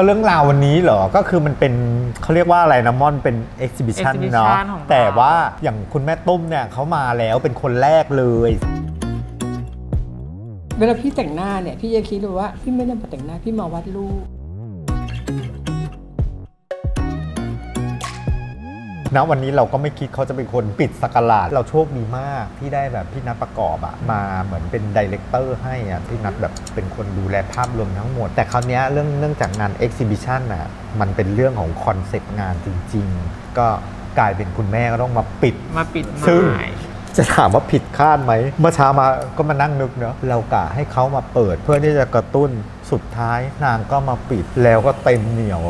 ก็เรื่องราววันนี้เหรอ ก็คือมันเป็นเขาเรียกว่าอะไรนะม่อนเป็น exhibition exhibition เนาะ ของเรา แต่ว่าอย่างคุณแม่ตุ้มเนี่ยเขามาแล้วเป็นคนแรกเลย เวลาพี่แต่งหน้าเนี่ยพี่จะคิดเลยว่าพี่ไม่ได้มาแต่งหน้าพี่มาวัดรูป ณวันนี้เราก็ไม่คิดเขาจะเป็นคนปิดสกราดเราโชคดีมากที่ได้แบบพี่นัทประกอบอะมาเหมือนเป็นดีเลกเตอร์ให้อะพี่นัทแบบเป็นคนดูแลภาพรวมทั้งหมด แต่คราวเนี้ยเรื่องเนื่องจากงานเอ็กซิบิชันอะมันเป็นเรื่องของคอนเซปต์งานจริง ๆ ก็กลายเป็นคุณแม่ก็ต้องมาปิดมาปิดซึ่งหมายจะถามว่าผิดคาดไหมเมื่อเช้ามาก็มานั่งนึกเนาะเรากะให้เขามาเปิดเพื่อที่จะกระตุ้นสุดท้ายนางก็มาปิดแล้วก็เต็มเหนียว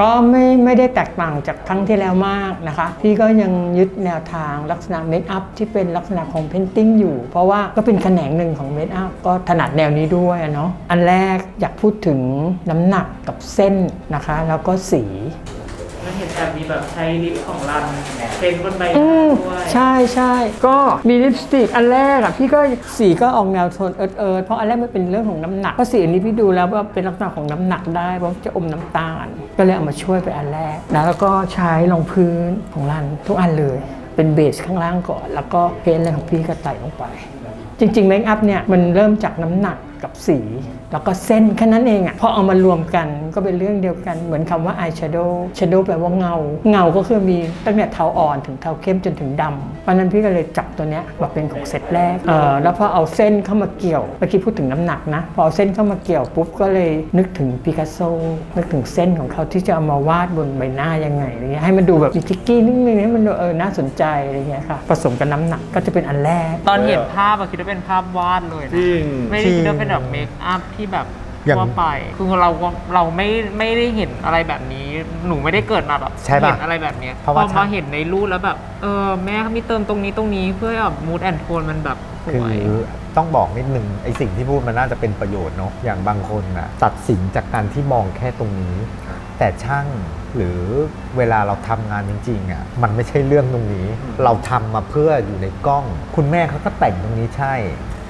ก็ไม่ไม่ได้แตกต่างจากครั้งที่แล้วมากนะคะ พี่ก็ยังยึดแนวทางลักษณะเมคอัพที่เป็นลักษณะของเพนติ้งอยู่ เพราะว่าก็เป็นแขนงหนึ่งของเมคอัพก็ถนัดแนวนี้ด้วยเนาะอันแรกอยากพูดถึงน้ำหนักกับเส้นนะคะ แล้วก็สีแล้วเห็นแบบมีแบบใช้ลิปของรัน เซ็นบนใบหอืน้ามด้วยใช่ใช่ก็มีลิปสติกอันแรกอะพี่ก็สีก็ออกแนวโทนเอิร์ธเอิร์ธเพราะอันแรกมันเป็นเรื่องของน้ำหนักเพราะสีอันนี้พี่ดูแล้วว่าเป็นลักษณะของน้ำหนักได้เพราะจะอมน้ำตาล ก็เลยเอามาช่วยเป็นอันแรกนะแล้วก็ใช้รองพื้นของรันทุกอันเลย เป็นเบสข้างล่างก่อน แล้วก็เพ้นท์อะไรของพี่ก็ใส่ลงไป จริงๆเมคอัพเนี่ยมันเริ่มจากน้ำหนักกับสี แล้วก็เส้นแค่นั้นเองอะ่ะพอเอามารวมกันก็เป็นเรื่องเดียวกันเหมือนคำว่า eye shadow shadow แปลว่าเงา เงาก็คือมีตั้งแต่เทาอ่อนถึงเทาเข้มจนถึงดำเพราะฉะนั้นพี่ก็เลยจับตัวเนี้ยมาเป็นของเซตแรกเออแล้วพอเอาเส้นเข้ามาเกี่ยวเมื่อกี้พูดถึงน้ำหนักนะพอเอาเส้นเข้ามาเกี่ยวปุ๊บก็เลยนึกถึงปิกัสโซนึกถึงเส้นของเขาที่จะเอามาวาดบนใบหน้ายังไงอะไรเงี้ยให้มันดูแบบมีทิกกี้นิดนึงให้มันดูเออน่าสนใจอะไรเงี้ยค่ะผสมกับน้ำหนักก็จะเป็นอันแรกตอนเห็นภาพอะคิดว่าเป็นภาพวาดเลยนะจริง ไม่ได้คิดว่าเป็นแบบเมคอัพที่แบบอย่างทั่วไป คือเราก็เราไม่ไม่ได้เห็นอะไรแบบนี้ หนูไม่ได้เกิดมาแบบใช่ปะเห็นอะไรแบบเนี้ยเพราะพว่าอมาเห็นในรูปแล้วแบบ เออแม่เขามีเติมตรงนี้ตรงนี้เพื่อแบบมูดแอนโทนมันแบบสคือวย ต้องบอกนิดนึงไอสิ่งที่พูดมันน่าจะเป็นประโยชน์เนาะอย่างบางคนน่ะตัดสินจากการที่มองแค่ตรงนี้ แต่ช่างหรือเวลาเราทำงานจริงๆอะมันไม่ใช่เรื่องตรงนี้ เราทำมาเพื่ออยู่ในกล้อง คุณแม่เขาก็แต่งตรงนี้ใช่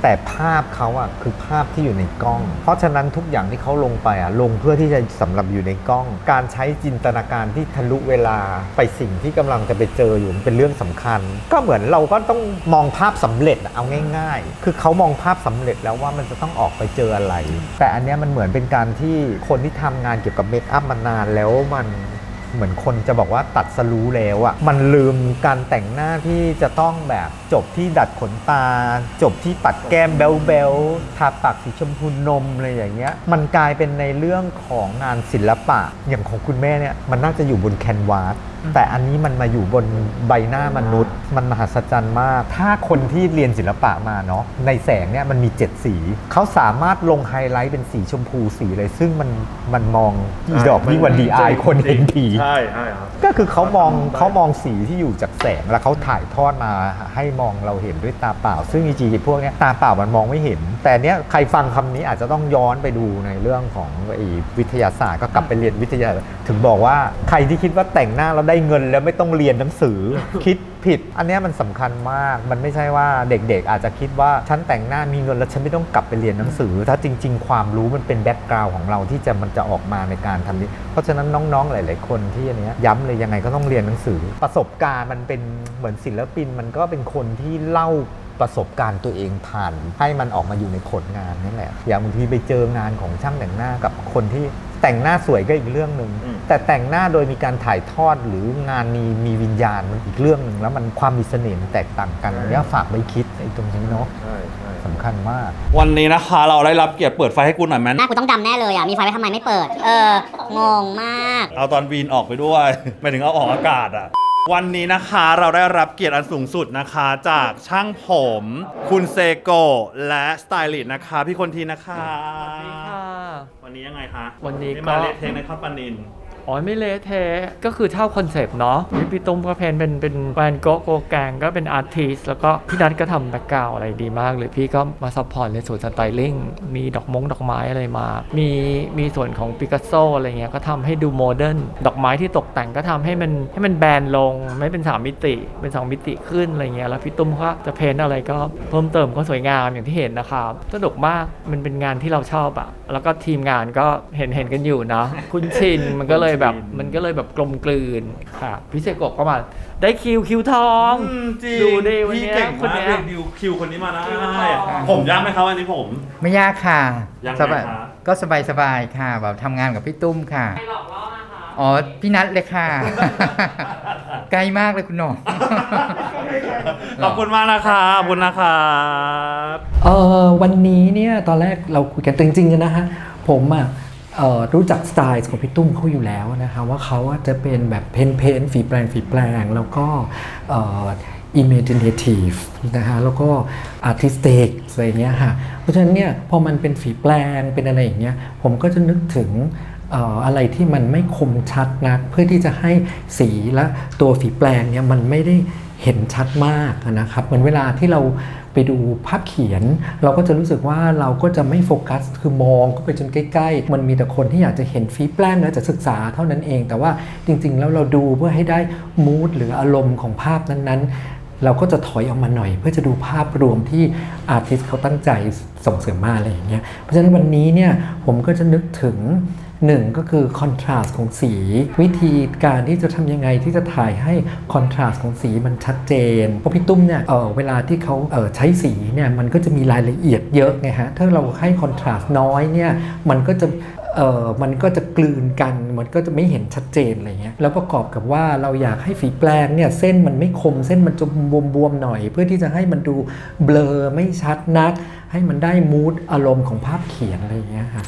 แต่ภาพเขาอะคือภาพที่อยู่ในกล้อง เพราะฉะนั้นทุกอย่างที่เขาลงไปอะลงเพื่อที่จะสำหรับอยู่ในกล้อง การใช้จินตนาการที่ทะลุเวลาไปสิ่งที่กำลังจะไปเจออยู่มันเป็นเรื่องสำคัญ ก็เหมือนเราก็ต้องมองภาพสำเร็จเอาง่าย ๆ คือเขามองภาพสำเร็จแล้วว่ามันจะต้องออกไปเจออะไร แต่อันเนี้ยมันเหมือนเป็นการที่คนที่ทำงานเกี่ยวกับเมคอัพมานานแล้วมัน เหมือนคนจะบอกว่าตัดสรู้แล้วอะมันลืมการแต่งหน้าที่จะต้องแบบจบที่ดัดขนตา จบที่ปัดแก้มเบลเบลทาปากสีชมพูนมอะไรอย่างเงี้ย มันกลายเป็นในเรื่องของงานศิลปะอย่างของคุณแม่เนี่ยมันน่าจะอยู่บนแคนวาสแต่อันนี้มันมาอยู่บนใบหน้ามนุษย์ มันมหัศจรรย์มาก ถ้าคนที่เรียนศิลปะมาเนาะในแสงเนี่ยมันมี 7 สี เขาสามารถลงไฮไลท์เป็นสีชมพูสีเลย ซึ่งมันมันมองอีดอกนี่วันดีอายคนเห็นผีใช่ใช่ครับ ก็คือเขามองทำได้เขามองสีที่อยู่จากแสงแล้วเขาถ่ายทอดมาให้มองเราเห็นด้วยตาเปล่า ซึ่งจริงๆพวกเนี้ยตาเปล่ามันมองไม่เห็น แต่เนี้ยใครฟังคำนี้อาจจะต้องย้อนไปดูในเรื่องของไอ้วิทยาศาสตร์ก็กลับไปเรียนวิทยาศาสตร์ถึงบอกว่าใครที่คิดว่าแต่งหน้าแล้วได้เงินแล้วไม่ต้องเรียนหนังสือคิดผิด อันนี้มันสำคัญมาก มันไม่ใช่ว่าเด็กๆ อาจจะคิดว่าฉันแต่งหน้ามีเงินแล้วฉันไม่ต้องกลับไปเรียนหนังสือ ถ้าจริง ๆ ความรู้มันเป็นแบ็กกราวน์ของเราที่จะมันจะออกมาในการทำนี้ เพราะฉะนั้นน้องๆ หลาย ๆ คนที่อันนี้ยย้ำเลยยังไงก็ต้องเรียนหนังสือ ประสบการณ์มันเป็นเหมือนศิลปิน มันก็เป็นคนที่เล่าประสบการณ์ตัวเองผ่านให้มันออกมาอยู่ในผลงานนั่นแหละ อย่างบางทีไปเจองานของช่างแต่งหน้ากับคนที่ แต่งหน้าสวยก็อีกเรื่องหนึ่งอืม แต่แต่งหน้าโดยมีการถ่ายทอดหรืองานมีมีวิญญาณมันอีกเรื่องหนึ่งแล้วมันความมีเสน่ห์มันแตกต่างกันอันเนี้ยฝากไว้คิดไอ้ตรงนี้เนาะใช่ใช่สำคัญมาก วันนี้นะคะ เราได้รับเกียรติเปิดไฟให้กูหน่อยแมนหน้ากูต้องดำแน่เลยอะ มีไฟไว้ทำไมไม่เปิด เออ งงมาก เอาตอนวีนออกไปด้วยหมายถึงเอาออกอากาศอะวันนี้นะคะเราได้รับเกียรติอันสูงสุดนะคะจากช่างผม คุณเซโกและสไตลิสต์นะคะ พี่คนทีนะคะ วันนี้ยังไงคะวันนี้ก็ มาเลทเทคในข้าวปลานิน อ๋อไม่เละเทะก็คือเท่าคอนเซปต์เนาะพี่ตุ้มก็เพนเป็นเป็นแวนโกโกแกงก็เป็นอาร์ติสแล้วก็พี่นัทก็ทำแบ็กกราวอะไรดีมากเลยพี่ก็มาซัพพอร์ตในส่วนสไตลิ่งมีดอกมงดอกไม้อะไรมา มีมีส่วนของปิกัสโซอะไรเงี้ยก็ทำให้ดูโมเดิร์นดอกไม้ที่ตกแต่งก็ทำให้มันให้มันแบนลง ไม่เป็นสามมิติ เป็นสองมิติขึ้นอะไรเงี้ยแล้วพี่ตุ้มก็จะเพ้นอะไรก็เพิ่มเติมก็สวยงามอย่างที่เห็นนะครับสนุกมากมันเป็นงานที่เราชอบอะแล้วก็ทีมงานก็เห็นเห็นกันอยู่นะ คุ้นชินมันก็เลยแบบ มันก็เลยแบบกลมกลืนค่ะพิเศษกบก็มาได้คิวคิวทองอืมจริงดูดิวันพี่เนี้ยเก่งคนมากเนี้เลยยดิวคิวคนนี้มาได้คิวทองผมยากไหมครับอันนี้ผม ไม่ยากค่ะยังไงสบายคะ ก็สบายสบายๆค่ะ แบบทำงานกับพี่ตุ้มค่ะหลอกล่อนะคะ อ๋อ พี่นัทเลยค่ะใกล้มากเลยคุณหน่อง ขอบคุณมากนะครับขอบคุณนะครับ เออวันนี้เนี่ยตอนแรกเราคุยกันแต่จริงๆนะฮะผมอะเอ่อ รู้จักสไตล์ของพี่ตุ้มเขาอยู่แล้วนะคะว่าเขาจะเป็นแบบเพนเพนฝีแปลงฝีแปลง แล้วก็อ่อ imaginative นะฮะแล้วก็ artistic อะไรเงี้ยค่ะเพราะฉะนั้นเนี่ยพอมันเป็นฝีแปลงเป็นอะไรอย่างเงี้ยผมก็จะนึกถึงเอ่ออะไรที่มันไม่คมชัดนัก เพื่อที่จะให้สีและตัวฝีแปลงเนี่ยมันไม่ได้เห็นชัดมากนะครับเหมือนเวลาที่เรา ไปดูภาพเขียน เราก็จะรู้สึกว่าเราก็จะไม่โฟกัส คือมองเข้าไปจนใกล้ ๆ มันมีแต่คนที่อยากจะเห็นฟีแปลงและจะศึกษาเท่านั้นเอง แต่ว่าจริง ๆ แล้วเราดูเพื่อให้ได้มูดหรืออารมณ์ของภาพนั้นๆ เราก็จะถอยออกมาหน่อย เพื่อจะดูภาพรวมที่อาร์ติสเขาตั้งใจส่งเสริมมาอะไรอย่างเงี้ยเพราะฉะนั้นวันนี้เนี่ยผมก็จะนึกถึง หนึ่งก็คือคอนทราสต์ของสี วิธีการที่จะทำยังไงที่จะถ่ายให้คอนทราสต์ของสีมันชัดเจนเพราะพี่ตุ้มเนี่ยเออเวลาที่เขาเออใช้สีเนี่ยมันก็จะมีรายละเอียดเยอะไงฮะถ้าเราให้คอนทราสต์น้อยเนี่ยมันก็จะเออมันก็จะกลืนกัน มันก็จะไม่เห็นชัดเจนอะไรเงี้ย แล้วประกอบกับว่าเราอยากให้ฝีแปลงเนี่ยเส้นมันไม่คม เส้นมันจะบวมๆหน่อย เพื่อที่จะให้มันดูเบลอไม่ชัดนัก ให้มันได้มูดอารมณ์ของภาพเขียนอะไรเงี้ยค่ะ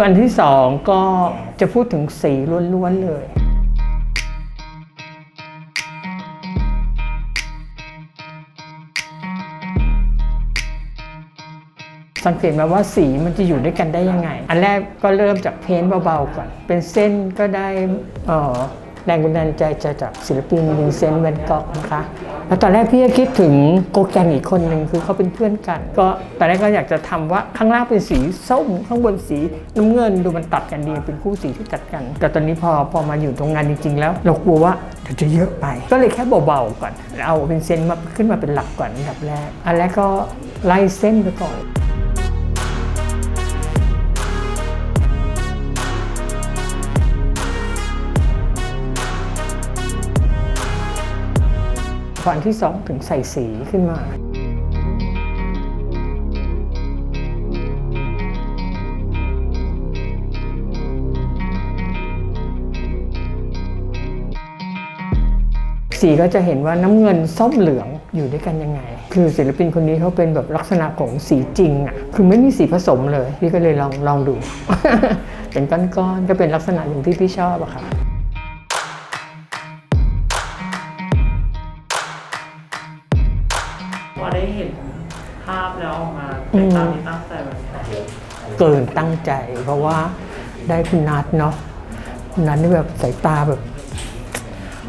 ส่วนอันที่สองก็จะพูดถึงสีล้วนๆเลย สังเกตมาว่าสีมันจะอยู่ด้วยกันได้ยังไง อันแรกก็เริ่มจากเพ้นท์เบาๆก่อน เป็นเส้นก็ได้เออ แรงบันดาลใจจะจากศิลปินวินเซนต์แวนก็อกนะคะแล้วตอนแรกพี่ก็คิดถึงโกแกงอีกคนหนึ่งคือเขาเป็นเพื่อนกัน ก็ตอนแรกก็อยากจะทำว่าข้างล่างเป็นสีส้มข้างบนสีน้ำเงินดูมันตัดกันดีเป็นคู่สีที่ตัดกัน แต่ตอนนี้พอพอมาอยู่ตรงงานจริง ๆ แล้ว เรากลัวว่าเดี๋ยวจะเยอะไป ก็เลยแค่เบาๆก่อน เอาเป็นเส้นมาขึ้นมาเป็นหลักก่อนอันดับแรก อันแรกก็ไล่เส้นไปก่อน พออันที่สองถึงใส่สีขึ้นมาสีก็จะเห็นว่าน้ำเงินส้มเหลืองอยู่ด้วยกันยังไง คือศิลปินคนนี้เขาเป็นแบบลักษณะของสีจริงอะ คือไม่มีสีผสมเลย พี่ก็เลยลองลองดู เป็นก้อนๆก็เป็นลักษณะอย่างที่พี่ชอบอะค่ะ พอได้เห็นภาพแล้วออกมาเป็นตามที่ตั้งใจแบบเกินตั้งใจ เพราะว่าได้คุณนัทเนาะคุณนัทนี่แบบสายตาแบบ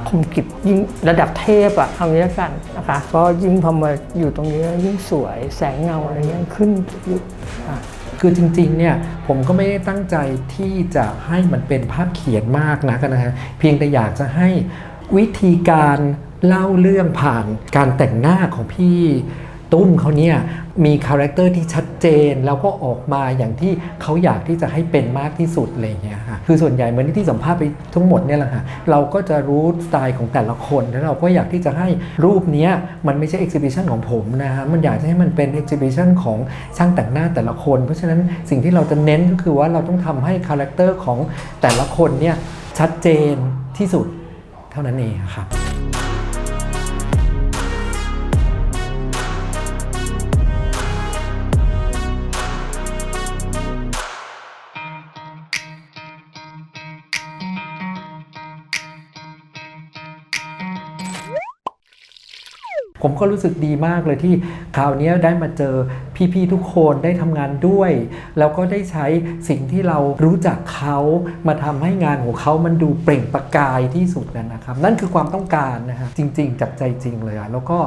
คมกริบยิ่งระดับเทพอะเอางี้แล้วกันนะคะก็ยิ่งพอมาอยู่ตรงนี้ยิ่งสวยแสงเงาอะไรเงี้ยขึ้นทุกยุคค่ะ คือจริงๆเนี่ยผมก็ไม่ได้ตั้งใจที่จะให้มันเป็นภาพเขียนมากนักนะฮะเพียงแต่อยากจะให้วิธีการ เล่าเรื่องผ่านการแต่งหน้าของพี่ตุ้มเขาเนี่ยมีคาแรคเตอร์ที่ชัดเจน แล้วก็ออกมาอย่างที่เขาอยากที่จะให้เป็นมากที่สุดอะไรอย่างเงี้ยค่ะคือส่วนใหญ่เหมือนที่สัมภาษณ์ไปทั้งหมดเนี่ยแหละค่ะเราก็จะรู้สไตล์ของแต่ละคน แล้วเราก็อยากที่จะให้รูปเนี้ยมันไม่ใช่เอ็กซิบิชันของผมนะฮะมันอยากจะให้มันเป็นเอ็กซิบิชันของช่างแต่งหน้าแต่ละคน เพราะฉะนั้นสิ่งที่เราจะเน้นก็คือว่าเราต้องทำให้คาแรคเตอร์ของแต่ละคนเนี่ยชัดเจนที่สุดเท่านั้นเองครับ ผมก็รู้สึกดีมากเลยที่คราวนี้ได้มาเจอพี่ๆทุกคนได้ทำงานด้วย แล้วก็ได้ใช้สิ่งที่เรารู้จักเขามาทำให้งานของเขามันดูเปล่งประกายที่สุดนะนะครับ นั่นคือความต้องการนะฮะจริง ๆ จากใจจริงเลยอะแล้วก็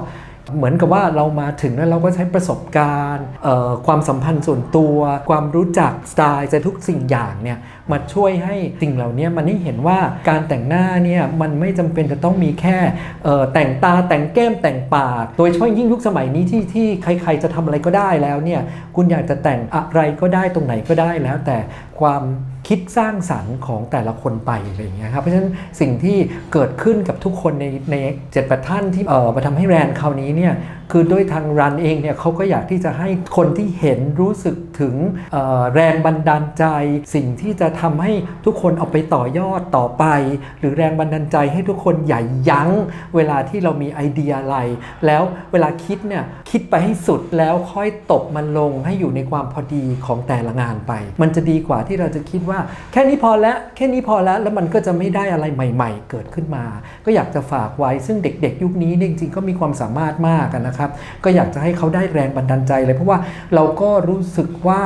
เหมือนกับว่าเรามาถึงแล้วเราก็ใช้ประสบการณ์ความสัมพันธ์ส่วนตัว ความรู้จักสไตล์จะทุกสิ่งอย่างเนี่ยมาช่วยให้สิ่งเหล่านี้มันให้เห็นว่าการแต่งหน้าเนี่ยมันไม่จำเป็นจะต้องมีแค่แต่งตาแต่งแก้มแต่งปาก โดยเฉพาะยิ่งยุคสมัยนี้ที่ที่ใครๆจะทำอะไรก็ได้แล้วเนี่ยคุณอยากจะแต่งอะไรก็ได้ตรงไหนก็ได้แล้วแต่ความ คิดสร้างสรรค์ของแต่ละคนไปอะไรอย่างเงี้ยครับเพราะฉะนั้นสิ่งที่เกิดขึ้นกับทุกคนในในเจ็ดแปดท่านที่เออมาทำให้แรนด์คราวนี้เนี่ย คือด้วยทางรันเองเนี่ยเขาก็อยากที่จะให้คนที่เห็นรู้สึกถึงแรงบันดาลใจ สิ่งที่จะทำให้ทุกคนเอาไปต่อยอดต่อไป หรือแรงบันดาลใจให้ทุกคนอย่ายั้ง เวลาที่เรามีไอเดียอะไร แล้วเวลาคิดเนี่ยคิดไปให้สุดแล้วค่อยตบมันลงให้อยู่ในความพอดีของแต่ละงานไป มันจะดีกว่าที่เราจะคิดว่า แค่นี้พอแล้วแค่นี้พอแล้วแล้วมันก็จะไม่ได้อะไรใหม่ ๆ เกิดขึ้นมา ก็อยากจะฝากไว้ซึ่งเด็ก ๆ ยุคนี้จริงๆก็มีความสามารถมากอะครับนะครับ ก็อยากจะให้เขาได้แรงบันดาลใจเลยเพราะว่าเราก็รู้สึกว่า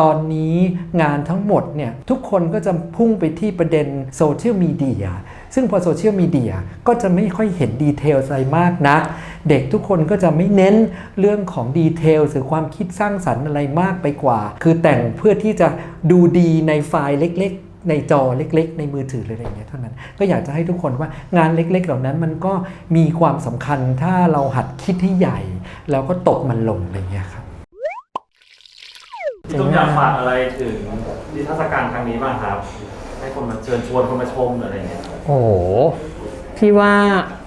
ตอนนี้งานทั้งหมดเนี่ยทุกคนก็จะพุ่งไปที่ประเด็นโซเชียลมีเดียซึ่งพอโซเชียลมีเดียก็จะไม่ค่อยเห็นดีเทลอะไรมากนักเด็กทุกคนก็จะไม่เน้นเรื่องของดีเทลหรือความคิดสร้างสรรค์อะไรมากไปกว่า คือแต่งเพื่อที่จะดูดีในไฟล์เล็ก ในจอเล็ก ๆ ในมือถือหรืออะไรอย่างเงี้ยเท่านั้น ก็อยากจะให้ทุกคนว่างานเล็ก ๆ เหล่านั้นมันก็มีความสำคัญถ้าเราหัดคิดให้ใหญ่ แล้วก็ตกมันลงอะไรอย่างเงี้ยครับพี่ตุ้มอยากฝากอะไรถึงนิทรรศการครั้งนี้บ้างครับ ให้คนมาเชิญชวนคนมาชมหรืออะไรเงี้ยโอ้โหพี่ว่า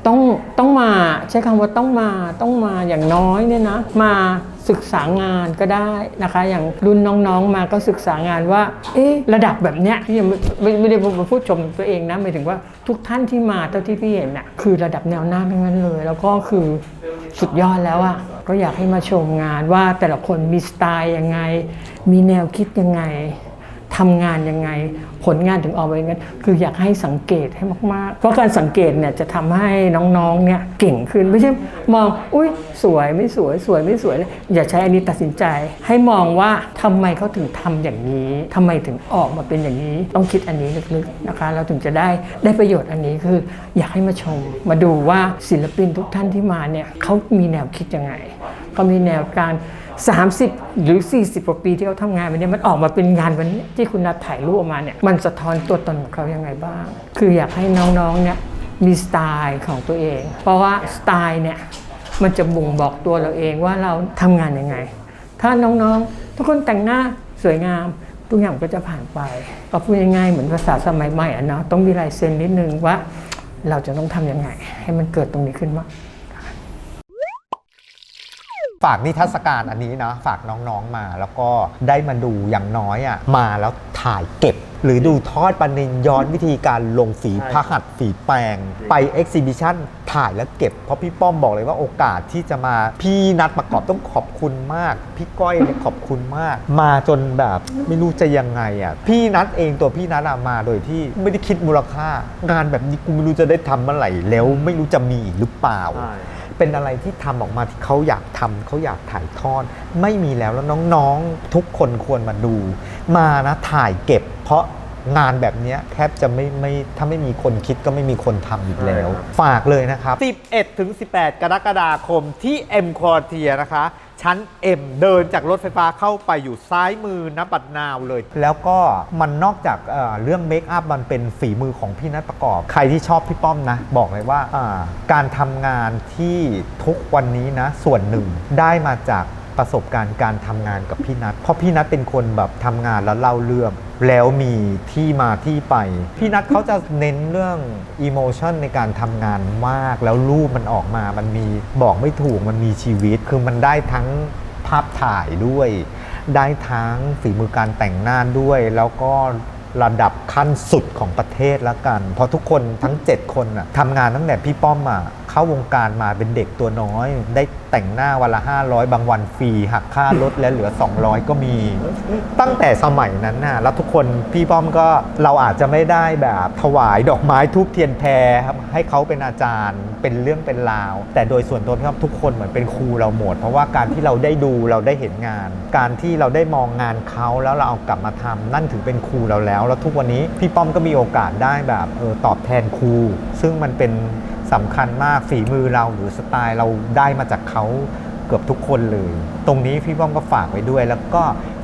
ต้องต้องมาใช้คำว่าต้องมาต้องมาอย่างน้อยเนี่ยนะมาศึกษางานก็ได้นะคะ อย่างรุ่นน้องๆมาก็ศึกษางานว่า เอ๊ะระดับแบบเนี้ยที่ไม่ไม่ไม่ได้มาพูดชมตัวเองนะหมายถึงว่าทุกท่านที่มาเท่าที่พี่เห็นน่ะคือระดับแนวหน้าทั้งนั้นเลย แล้วก็คือสุดยอดแล้วอะ่ะก็อยากให้มาชมงานว่าแต่ละคนมีสไตล์ยังไง มีแนวคิดยังไง ทำงานยังไง ผลงานถึงออกมาอย่างนั้นคืออยากให้สังเกตให้มาก ๆ เพราะการสังเกตเนี่ยจะทำให้น้องๆเนี่ยเก่งขึ้นไม่ใช่มองอุ้ยสวยไม่สวยสวยไม่สวยเลยอย่าใช้อันนี้ตัดสินใจ ให้มองว่าทำไมเขาถึงทำอย่างนี้ทำไมถึงออกมาเป็นอย่างนี้ ต้องคิดอันนี้ลึกๆนะคะ เราถึงจะได้ได้ประโยชน์อันนี้คือ อยากให้มาชม มาดูว่าศิลปินทุกท่านที่มาเนี่ยเขามีแนวคิดยังไงเขามีแนวการ 30 หรือ 40กว่าปีที่เขาทำงานวันนี้มันออกมาเป็นงานวันนี้ที่คุณนัดถ่ายรูปออกมาเนี่ยมันสะท้อนตัวตนของเขายังไงบ้าง คืออยากให้น้องๆเนี่ยมีสไตล์ของตัวเอง เพราะว่าสไตล์เนี่ยมันจะบ่งบอกตัวเราเองว่าเราทำงานยังไง ถ้าน้องๆ ทุกคนแต่งหน้าสวยงามทุกอย่างก็จะผ่านไปก็พูดง่ายๆเหมือนภาษาสมัยใหม่อะเนาะต้องมีลายเซ็นนิดนึงว่าเราจะต้องทำยังไง ให้มันเกิดตรงนี้ขึ้นมา ฝากนิทรรศการอันนี้นะฝากน้องๆมา แล้วก็ได้มาดูอย่างน้อยอะมาแล้วถ่ายเก็บ หรือดูทอดประเด็นย้อนวิธีการลงฝีใช่พหัตถ์ฝีแปลง ไปเอ็กซิบิชันถ่ายแล้วเก็บ เพราะพี่ป้อมบอกเลยว่าโอกาสที่จะมาพี่นัดประกอบต้องขอบคุณมาก พี่ก้อยเนี่ยขอบคุณมาก มาจนแบบไม่รู้จะยังไงอะพี่นัดเองตัวพี่นัดอะมาโดยที่ไม่ได้คิดมูลค่า งานแบบนี้กูไม่รู้จะได้ทำเมื่อไหร่แล้วไม่รู้จะมีอีกหรือเปล่า ใช่ เป็นอะไรที่ทำออกมาที่เขาอยากทำเขาอยากถ่ายทอด ไม่มีแล้วแล้วน้องๆทุกคนควรมาดู มานะถ่ายเก็บ เพราะงานแบบเนี้ยแทบจะไม่ไม่ถ้าไม่มีคนคิดก็ไม่มีคนทำอีกแล้ว ฝากเลยนะครับ 11ถึง18 กรกฎาคมที่ M q u a r t i e r นะคะ ชั้น M เดินจากรถไฟฟ้าเข้าไปอยู่ซ้ายมือนะบัดนาวเลย แล้วก็มันนอกจากเอ่อเรื่องเมคอัพมันเป็นฝีมือของพี่นัทประกอบ ใครที่ชอบพี่ป้อมนะ บอกเลยว่าอ่าการทำงานที่ทุกวันนี้นะ ส่วนหนึ่งได้มาจาก ประสบการณ์การทำงานกับพี่นัทเพราะพี่นัทเป็นคนแบบทำงานแล้วเล่าเรื่อง แล้วมีที่มาที่ไป พี่นัทเขาจะเน้นเรื่องอิโมชันในการทำงานมากแล้วรูปมันออกมามันมีบอกไม่ถูกมันมีชีวิต คือมันได้ทั้งภาพถ่ายด้วย ได้ทั้งฝีมือการแต่งหน้าด้วย แล้วก็ระดับขั้นสุดของประเทศแล้วกัน เพราะทุกคนทั้ง 7 คนน่ะทำงานตั้งแต่พี่ป้อมอะ เข้าวงการมาเป็นเด็กตัวน้อย ได้แต่งหน้าวันละ 500 บางวันฟรีหักค่ารถและเหลือ 200 ก็มี ตั้งแต่สมัยนั้นนะแล้วทุกคนพี่ป้อมก็เราอาจจะไม่ได้แบบถวายดอกไม้ทูบเทียนแพรครับให้เขาเป็นอาจารย์เป็นเรื่องเป็นราว แต่โดยส่วนตัวพี่ป้อมทุกคนเหมือนเป็นครูเราหมด เพราะว่าการที่เราได้ดูเราได้เห็นงาน การที่เราได้มองงานเขาแล้วเราเอากลับมาทำนั่นถือเป็นครูเราแล้ว แล้วทุกวันนี้พี่ป้อมก็มีโอกาสได้แบบเออตอบแทนครูซึ่งมันเป็น สำคัญมากฝีมือเราหรือสไตล์เราได้มาจากเขาเกือบทุกคนเลย ตรงนี้พี่ป้อมก็ฝากไว้ด้วย แล้วก็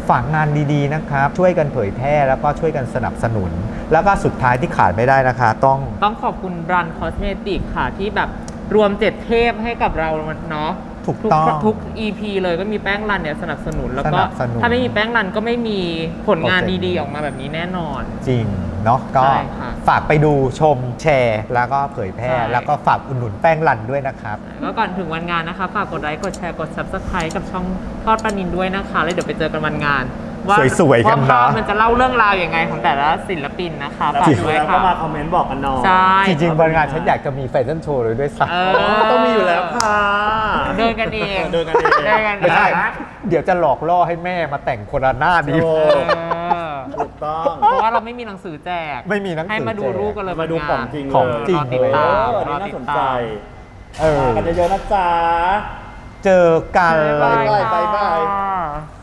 ฝากงานดีๆนะครับ ช่วยกันเผยแพร่แล้วก็ช่วยกันสนับสนุน แล้วก็สุดท้ายที่ขาดไม่ได้นะคะ ต้องต้องขอบคุณรันคอสเมติกค่ะที่แบบรวมเจ็ดเทพให้กับเราเนาะ ถูกต้องทุก EP เลยก็มีแป้งรันเนี่ยสนับสนุนแล้วก็สนับสนุน ถ้าไม่มีแป้งรันก็ไม่มีผลงานโปรเจกต์ดีๆ ออกมาแบบนี้แน่นอน จริงเนาะก็ใช่ค่ะฝากไปดูชมแชร์ แล้วก็เผยแพร่ ใช่ แล้วก็ฝากอุดหนุนแป้งรันด้วยนะครับ ก็ก่อนถึงวันงานนะคะ ฝากกดไลค์กดแชร์กด subscribe กับช่องทอดปลานินด้วยนะคะ แล้วเดี๋ยวไปเจอกันวันงาน ว่าสวยๆกันนะ ว่าภาพมันจะเล่าเรื่องราวอย่างไงของแต่ละศิลปินนะคะแล้วฝากจริง ด้วยแล้วค่ะก็มาคอมเมนต์บอกกันหน่อยใช่ จริงๆวันงานฉันอยากจะมีแฟชั่นโชว์เลยด้วยซ้เอำต้องมีอยู่แล้วค่ะเดินกันเองเดินกันเองเดินกันเอง ไม่ใช่ เดี๋ยวจะหลอกล่อให้แม่มาแต่งคนละหน้าดีโอ้เออถูกต้อง เพราะว่าเราไม่มีหนังสือแจกไม่มีหนังสือให้มาดูแจกรูปกันเลยมาดูของจริงของจริงรอติดเลยตามเอออันรอนี้น่าติดสนตาใจมเออ มากันเยอะๆนะจ๊ะ เจอกัน บ๊ายบาย บ๊ายบาย ค่ะ